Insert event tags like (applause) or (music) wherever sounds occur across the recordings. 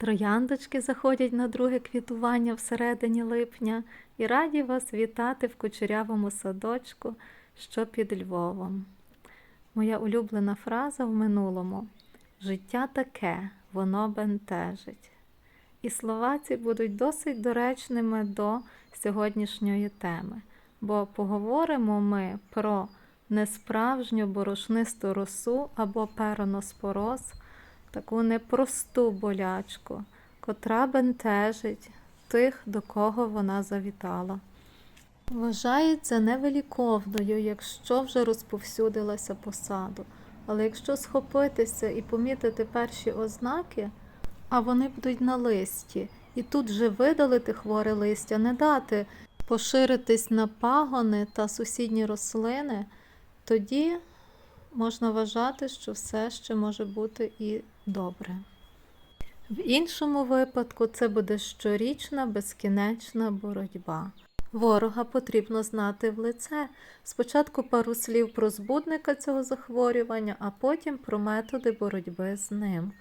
Трояндочки заходять на друге квітування всередині липня і раді вас вітати в кучерявому садочку, що під Львовом. Моя улюблена фраза в минулому життя таке, воно бентежить. І слова ці будуть досить доречними до сьогоднішньої теми, бо поговоримо ми про несправжню борошнисту росу або пероноспороз, таку непросту болячку, котра бентежить тих, до кого вона завітала. Вважається невеликовною, якщо вже розповсюдилася по саду. Але якщо схопитися і помітити перші ознаки, а вони будуть на листі, і тут же видалити хворе листя, не дати поширитись на пагони та сусідні рослини, тоді можна вважати, що все ще може бути і добре. В іншому випадку це буде щорічна безкінечна боротьба. Ворога потрібно знати в лице. Спочатку пару слів про збудника цього захворювання, а потім про методи боротьби з ним.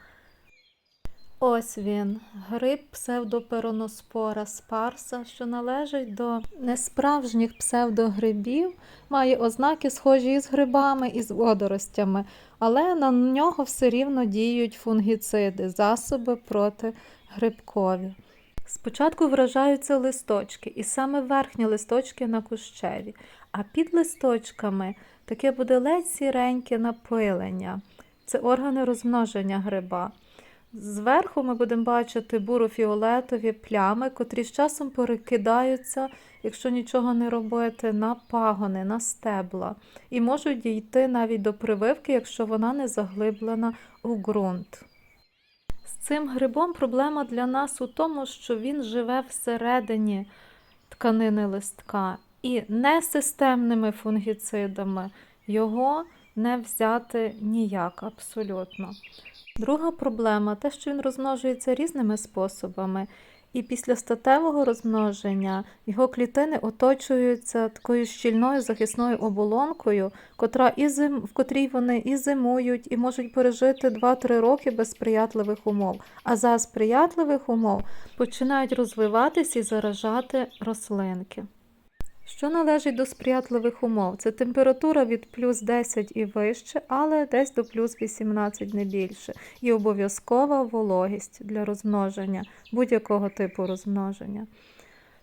Ось він, гриб псевдопероноспора спарса, що належить до несправжніх псевдогрибів, має ознаки схожі із грибами і з водоростями, але на нього все рівно діють фунгіциди, засоби проти грибкові. Спочатку вражаються листочки, і саме верхні листочки на кущеві, а під листочками таке буде ледь сіреньке напилення. Це органи розмноження гриба. Зверху ми будемо бачити буро-фіолетові плями, котрі з часом перекидаються, якщо нічого не робити, на пагони, на стебла, і можуть дійти навіть до прививки, якщо вона не заглиблена у ґрунт. З цим грибом проблема для нас у тому, що він живе всередині тканини листка, і несистемними фунгіцидами його не взяти ніяк абсолютно. Друга проблема те, що він розмножується різними способами, і після статевого розмноження його клітини оточуються такою щільною захисною оболонкою, котра і зим, в котрій вони і зимують, і можуть пережити 2-3 роки без сприятливих умов. А за сприятливих умов починають розвиватися і заражати рослинки. Що належить до сприятливих умов? Це температура від плюс 10 і вище, але десь до плюс 18 не більше. І обов'язкова вологість для розмноження, будь-якого типу розмноження.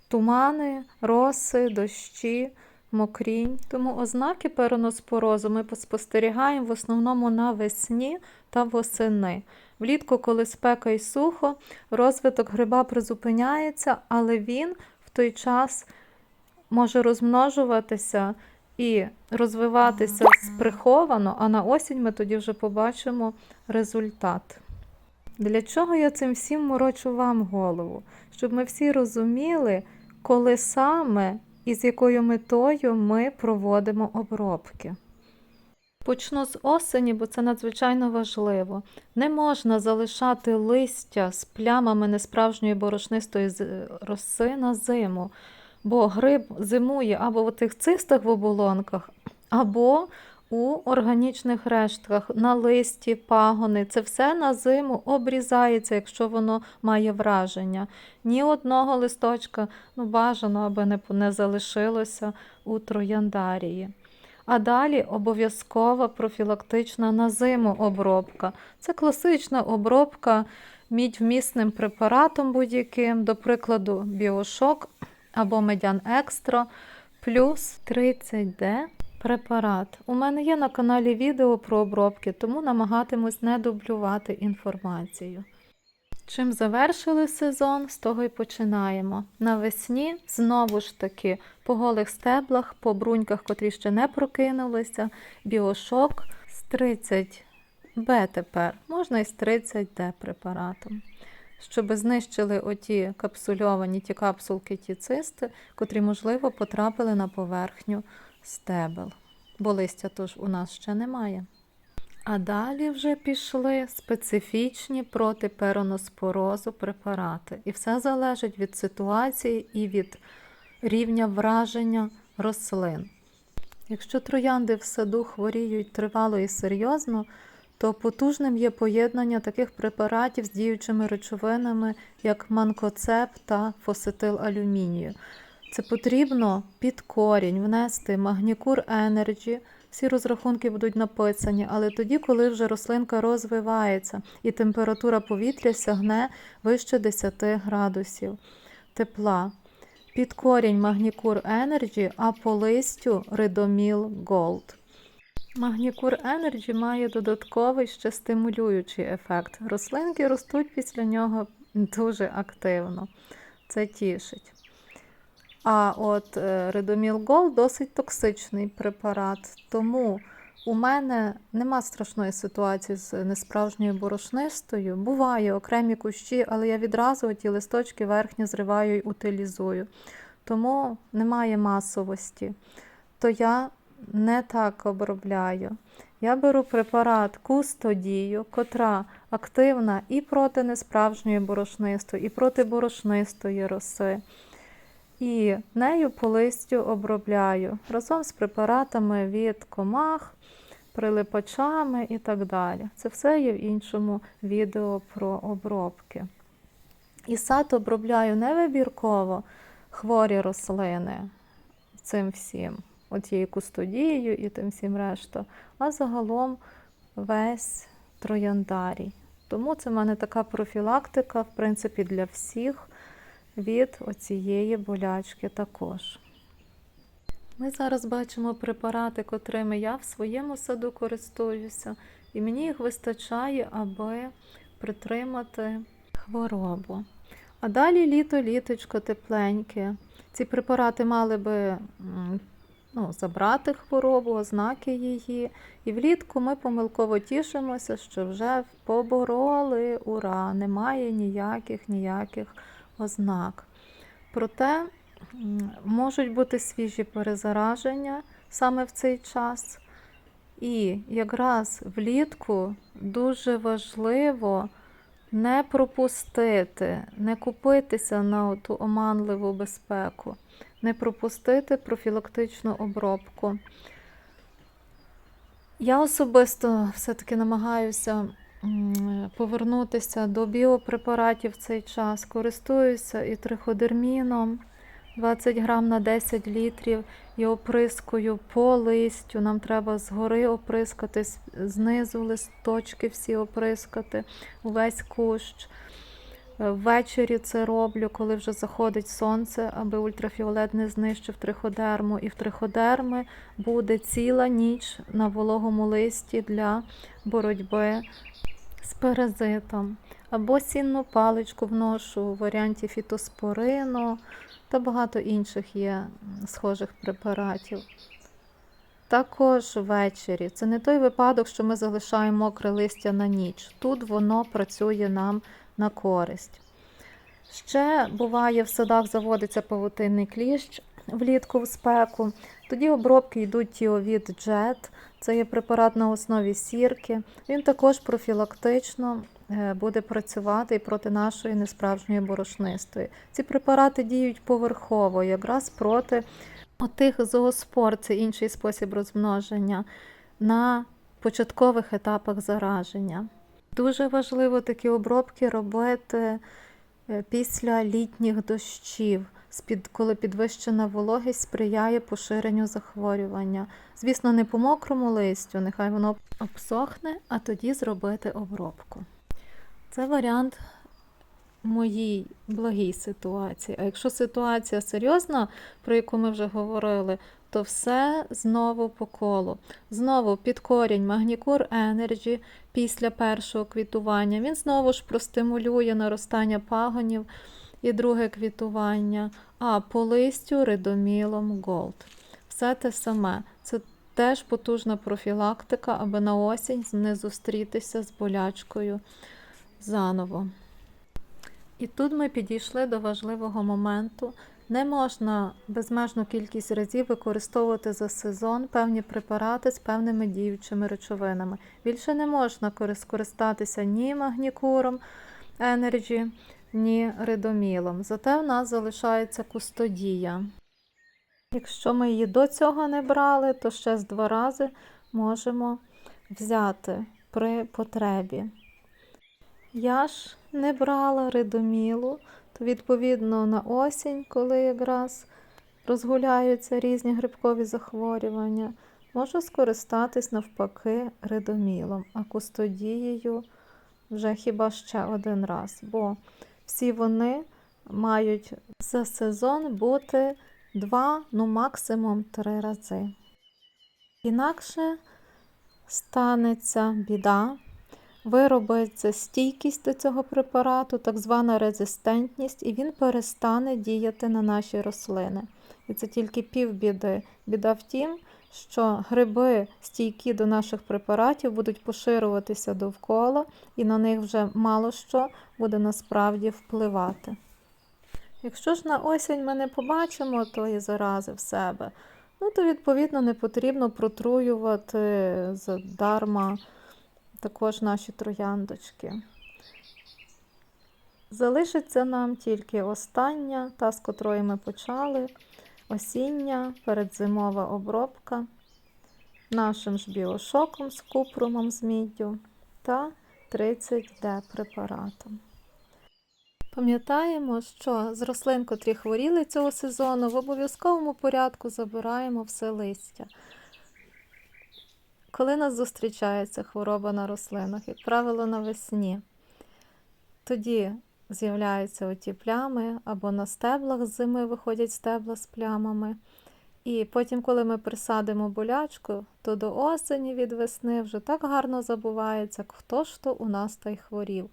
Тумани, роси, дощі, мокрінь. Тому ознаки пероноспорозу ми спостерігаємо в основному навесні та восени. Влітку, коли спека і сухо, розвиток гриба призупиняється, але він в той час може розмножуватися і розвиватися сприховано, а на осінь ми тоді вже побачимо результат. Для чого я цим всім морочу вам голову? Щоб ми всі розуміли, коли саме і з якою метою ми проводимо обробки. Почну з осені, бо це надзвичайно важливо. Не можна залишати листя з плямами несправжньої борошнистої роси на зиму, бо гриб зимує або в тих цистах в оболонках, або у органічних рештках, на листі, пагони. Це все на зиму обрізається, якщо воно має враження. Ні одного листочка ну, бажано, аби не, не залишилося у трояндарії. А далі обов'язкова профілактична на зиму обробка. Це класична обробка мідьвмісним препаратом будь-яким, до прикладу, біошок або медян екстра плюс 30D препарат. У мене є на каналі відео про обробки, тому намагатимусь не дублювати інформацію. Чим завершили сезон, з того й починаємо. Навесні знову ж таки по голих стеблах, по бруньках, котрі ще не прокинулися, біошок з 30Б тепер, можна і з 30Д препаратом. Щоб знищили оті капсульовані ті капсулки, ті цисти, котрі, можливо, потрапили на поверхню стебел, бо листя тож у нас ще немає. А далі вже пішли специфічні проти пероноспорозу препарати. І все залежить від ситуації і від рівня враження рослин. Якщо троянди в саду хворіють тривало і серйозно, то потужним є поєднання таких препаратів з діючими речовинами, як манкоцеп та фосетил алюмінію. Це потрібно під корінь внести магнікур Energy. Всі розрахунки будуть написані, але тоді, коли вже рослинка розвивається і температура повітря сягне вище 10 градусів тепла. Під корінь магнікур Energy, а по листю Редоміл Gold. Магнікур Energy має додатковий ще стимулюючий ефект. Рослинки ростуть після нього дуже активно. Це тішить. А от е, Редоміл Gold досить токсичний препарат, тому у мене нема страшної ситуації з несправжньою борошнистою. Буває окремі кущі, але я відразу ті листочки верхні зриваю і утилізую. Тому немає масовості. То я не так обробляю. Я беру препарат Кустодію, котра активна і проти несправжньої борошнистої, і проти борошнистої роси. І нею по листю обробляю разом з препаратами від комах, прилипачами і так далі. Це все є в іншому відео про обробки. І сад обробляю не вибірково хворі рослини цим всім, отією кустодією і тим всім решту, а загалом весь трояндарій. Тому це в мене така профілактика, в принципі, для всіх від оцієї болячки також. Ми зараз бачимо препарати, котрими я в своєму саду користуюся, і мені їх вистачає, аби притримати хворобу. А далі літо, літочко тепленьке. Ці препарати мали би ну, забрати хворобу, ознаки її. І влітку ми помилково тішимося, що вже побороли, ура, немає ніяких ніяких ознак. Проте можуть бути свіжі перезараження саме в цей час. І якраз влітку дуже важливо не пропустити, не купитися на ту оманливу безпеку, не пропустити профілактичну обробку. Я особисто все-таки намагаюся повернутися до біопрепаратів в цей час. Користуюся і триходерміном 20 грам на 10 літрів і оприскую по листю. Нам треба згори оприскати, знизу листочки всі оприскати, увесь кущ. Ввечері це роблю, коли вже заходить сонце, аби ультрафіолет не знищив триходерму. І в триходерми буде ціла ніч на вологому листі для боротьби з паразитом. Або сінну паличку вношу у варіанті фітоспорину та багато інших є схожих препаратів. Також ввечері. Це не той випадок, що ми залишаємо мокре листя на ніч. Тут воно працює нам на користь. Ще буває, в садах заводиться павутинний кліщ влітку в спеку. Тоді обробки йдуть тіовід джет. Це є препарат на основі сірки. Він також профілактично е, буде працювати і проти нашої несправжньої борошнистої. Ці препарати діють поверхово, якраз проти отих зооспор, це інший спосіб розмноження, на початкових етапах зараження. Дуже важливо такі обробки робити е, після літніх дощів, коли підвищена вологість сприяє поширенню захворювання. Звісно, не по мокрому листю, нехай воно обсохне, а тоді зробити обробку. Це варіант моїй благій ситуації. А якщо ситуація серйозна, про яку ми вже говорили, то все знову по колу. Знову під корінь Магнікур Energy після першого квітування. Він знову ж простимулює наростання пагонів і друге квітування. А по листю редомілом Gold. Все те саме. Це теж потужна профілактика, аби на осінь не зустрітися з болячкою заново. І тут ми підійшли до важливого моменту. Не можна безмежну кількість разів використовувати за сезон певні препарати з певними діючими речовинами. Більше не можна скористатися ні магнікуром Energy, ні редомілом. Зате в нас залишається кустодія. Якщо ми її до цього не брали, то ще з два рази можемо взяти при потребі. Я ж не брала ридомілу, то відповідно на осінь, коли якраз розгуляються різні грибкові захворювання, можу скористатись навпаки ридомілом, а кустодією вже хіба ще один раз, бо всі вони мають за сезон бути два, ну максимум три рази. Інакше станеться біда, виробиться стійкість до цього препарату, так звана резистентність, і він перестане діяти на наші рослини. І це тільки півбіди. Біда в тім, що гриби, стійкі до наших препаратів, будуть поширюватися довкола, і на них вже мало що буде насправді впливати. Якщо ж на осінь ми не побачимо тої зарази в себе, ну то відповідно не потрібно протруювати задарма також наші трояндочки. Залишиться нам тільки остання, та з котрої ми почали, осіння, передзимова обробка нашим ж біошоком з купрумом з міддю та 30D препаратом. Пам'ятаємо, що з рослин, котрі хворіли цього сезону, в обов'язковому порядку забираємо все листя. Коли нас зустрічається хвороба на рослинах, як правило, навесні, тоді з'являються оті плями, або на стеблах з зими виходять стебла з плямами. І потім, коли ми присадимо болячку, то до осені від весни вже так гарно забувається, хто ж то у нас та й хворів.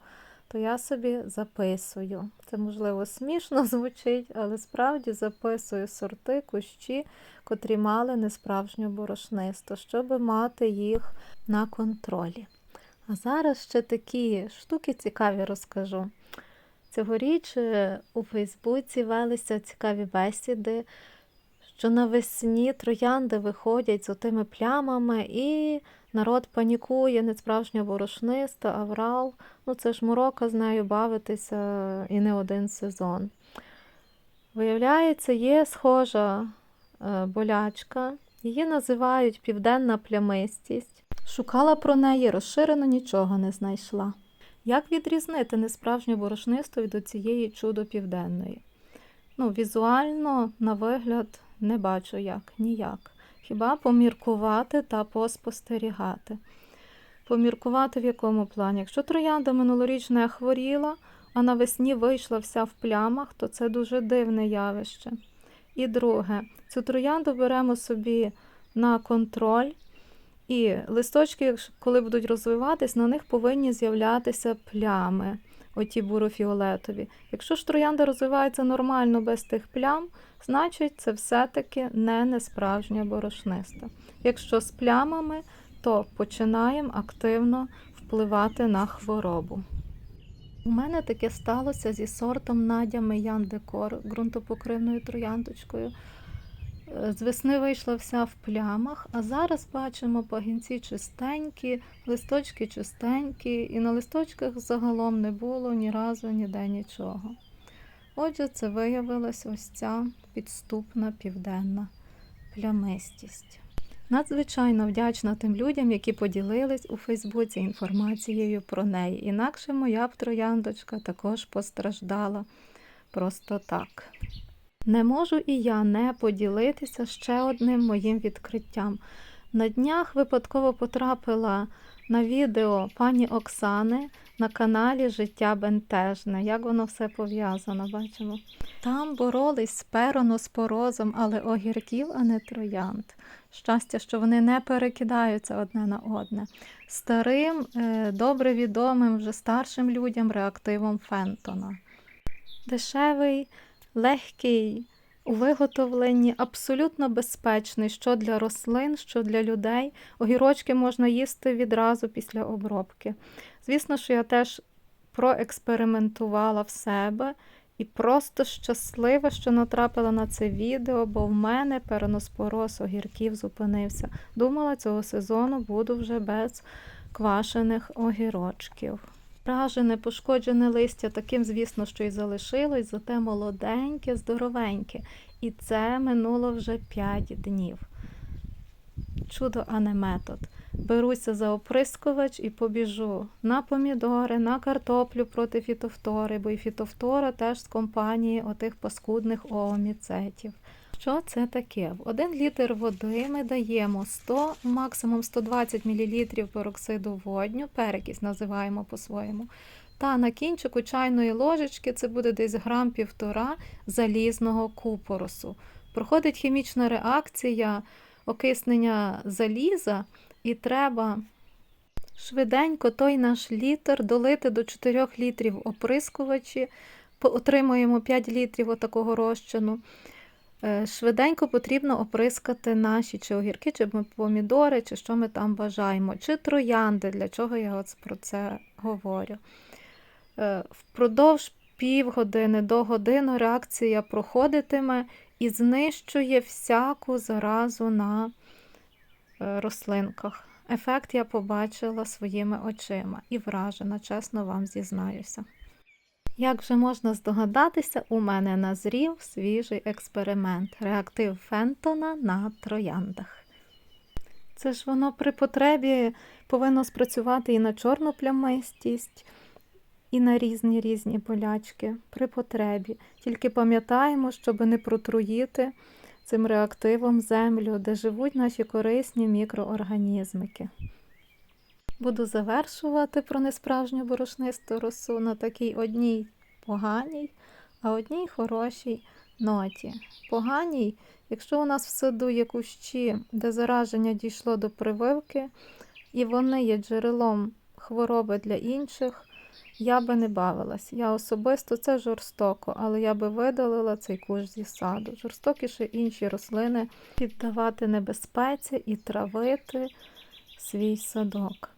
То я собі записую. Це, можливо, смішно (laughs) звучить, але справді записую сорти, кущі, котрі мали несправжню борошнисту, щоб мати їх на контролі. А зараз ще такі штуки цікаві розкажу. Цьогоріч е, у Фейсбуці велися цікаві бесіди, що навесні троянди виходять з отими плямами, і народ панікує, не справжня борошниста, аврал. Ну це ж морока з нею бавитися і не один сезон. Виявляється, є схожа е, болячка, її називають південна плямистість. Шукала про неї, розширено нічого не знайшла. Як відрізнити несправжню борошнисту від цієї чудо південної? Ну, візуально, на вигляд, не бачу як, ніяк. Хіба поміркувати та поспостерігати. Поміркувати в якому плані? Якщо троянда минулоріч не хворіла, а навесні вийшла вся в плямах, то це дуже дивне явище. І друге, цю троянду беремо собі на контроль, і листочки, коли будуть розвиватись, на них повинні з'являтися плями, оті бурофіолетові. Якщо ж троянда розвивається нормально без тих плям, значить це все-таки не несправжня борошниста. Якщо з плямами, то починаємо активно впливати на хворобу. У мене таке сталося зі сортом Надя Меян Декор ґрунтопокривною трояндочкою. З весни вийшла вся в плямах, а зараз бачимо пагінці чистенькі, листочки чистенькі, і на листочках загалом не було ні разу ніде нічого. Отже, це виявилась ось ця підступна південна плямистість. Надзвичайно вдячна тим людям, які поділились у Фейсбуці інформацією про неї. Інакше моя б трояндочка також постраждала просто так. Не можу і я не поділитися ще одним моїм відкриттям. На днях випадково потрапила на відео пані Оксани на каналі Життя Бентежне. Як воно все пов'язано, бачимо. Там боролись з пероноспорозом, але огірків, а не троянд. Щастя, що вони не перекидаються одне на одне. Старим, е, добре відомим вже старшим людям реактивом Фентона. Дешевий, легкий у виготовленні, абсолютно безпечний що для рослин, що для людей. Огірочки можна їсти відразу після обробки. Звісно, що я теж проекспериментувала в себе і просто щаслива, що натрапила на це відео, бо в мене переноспороз огірків зупинився. Думала, цього сезону буду вже без квашених огірочків. Вражене, пошкоджене листя таким, звісно, що й залишилось, зате молоденьке, здоровеньке. І це минуло вже 5 днів. Чудо, а не метод. беруся за оприскувач і побіжу на помідори, на картоплю проти фітофтори, бо і фітофтора теж з компанії отих паскудних ооміцетів. Що це таке? В 1 літр води ми даємо 100, максимум 120 мл пероксиду водню, перекись називаємо по-своєму. Та на кінчику чайної ложечки це буде десь грам півтора залізного купоросу. Проходить хімічна реакція окиснення заліза, і треба швиденько той наш літр долити до 4 літрів оприскувачі, отримуємо 5 літрів отакого розчину. Е, Швиденько потрібно оприскати наші чи огірки, чи помідори, чи що ми там бажаємо, чи троянди, для чого я от про це говорю. Е, Впродовж півгодини до години реакція проходитиме і знищує всяку заразу на е, рослинках. Ефект я побачила своїми очима і вражена, чесно вам зізнаюся. Як вже можна здогадатися, у мене назрів свіжий експеримент реактив Фентона на трояндах. Це ж воно при потребі повинно спрацювати і на чорну плямистість, і на різні різні болячки при потребі. Тільки пам'ятаємо, щоб не протруїти цим реактивом землю, де живуть наші корисні мікроорганізмики. Буду завершувати про несправжню борошнисту росу на такій одній поганій, а одній хорошій ноті. Поганій, якщо у нас в саду є кущі, де зараження дійшло до прививки, і вони є джерелом хвороби для інших, я би не бавилась. Я особисто це жорстоко, але я би видалила цей кущ зі саду. Жорстокіше інші рослини піддавати небезпеці і травити свій садок.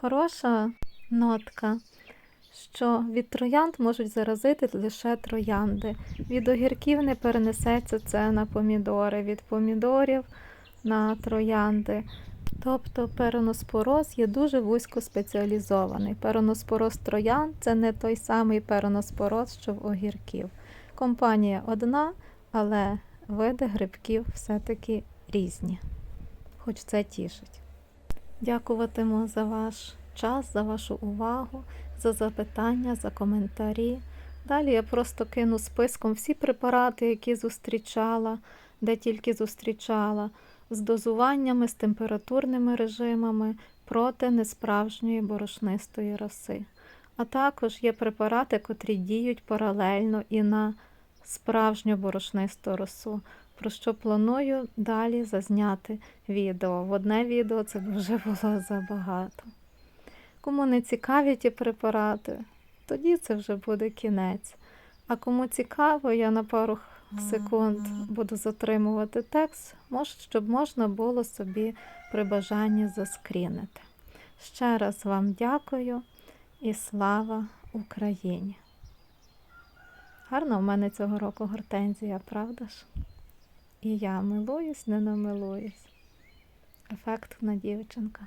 Хороша нотка, що від троянд можуть заразити лише троянди. Від огірків не перенесеться це на помідори, від помідорів на троянди. Тобто пероноспороз є дуже вузько спеціалізований. Пероноспороз троян це не той самий пероноспороз, що в огірків. Компанія одна, але види грибків все-таки різні. Хоч це тішить. Дякуватиму за ваш час, за вашу увагу, за запитання, за коментарі. Далі я просто кину списком всі препарати, які зустрічала, де тільки зустрічала, з дозуваннями, з температурними режимами проти несправжньої борошнистої роси. А також є препарати, котрі діють паралельно і на справжню борошнисту росу, про що планую далі зазняти відео. В одне відео це вже було забагато. Кому не цікаві ті препарати, тоді це вже буде кінець. А кому цікаво, я на пару секунд буду затримувати текст, щоб можна було собі при бажанні заскрінити. Ще раз вам дякую і слава Україні! Гарна в мене цього року гортензія, правда ж? І я милуюсь, не намилуюсь. Ефектна дівчинка.